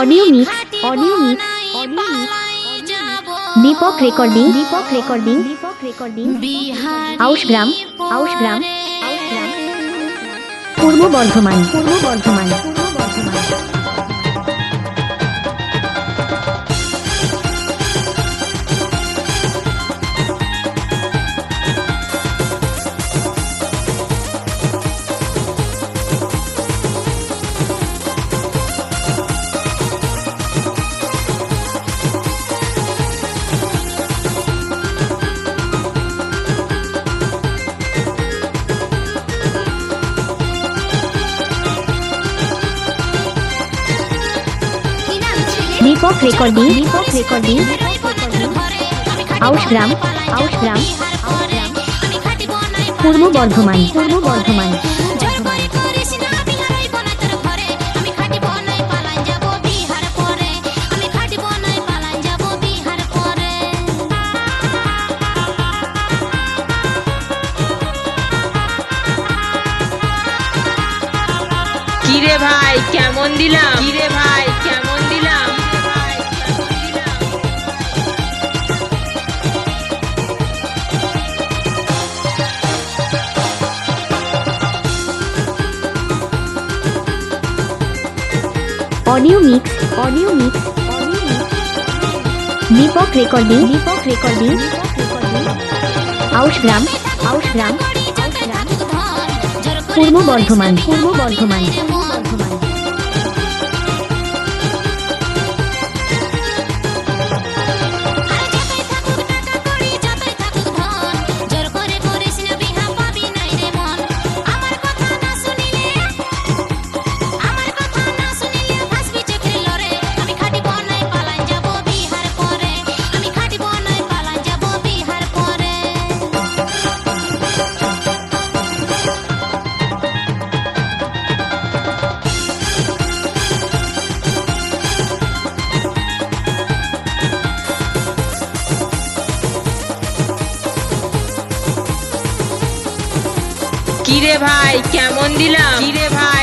audio mix audio mix Deepak recording Deepak recording Deepak recording Aushgram Aushgram Purba Bardhaman Purba Bardhaman Purba Bardhaman Deepak recording Deepak recording Aushgram Aushgram Purba Bardhaman Purba Bardhaman কিরে ভাই কেমন দিলাম কিরে ভাই কেমন audio mix audio mix Deepak recording Deepak recording Aushgram Aushgram Purba Bardhaman Purba Bardhaman কিরে ভাই কেমন দিলাম কিরে ভাই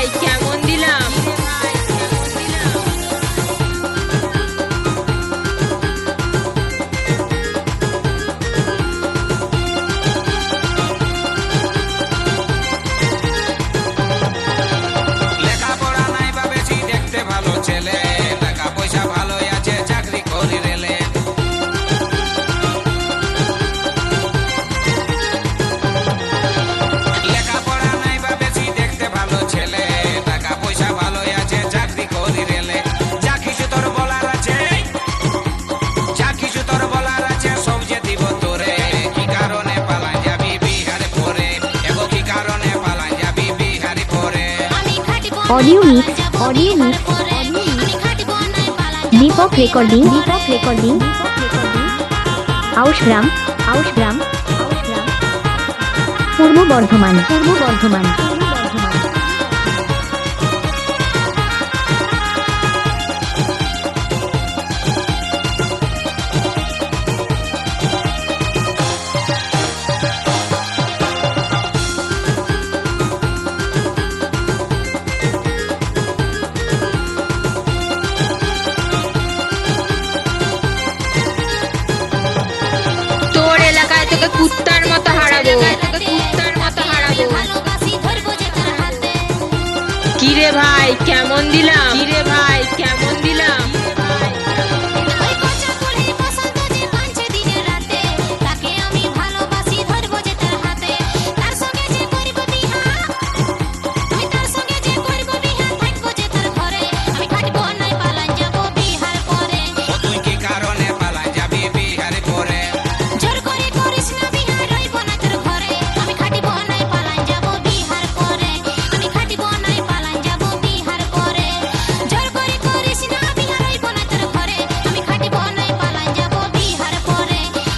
audio mix audio mix Deepak recording Deepak recording Aushgram Aushgram Purba Bardhaman Purba Bardhaman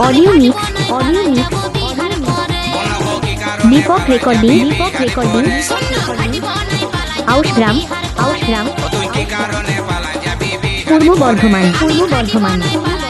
audio mix audio mix Deepak recording Deepak recording Aushgram Aushgram Purba Bardhaman Purba Bardhaman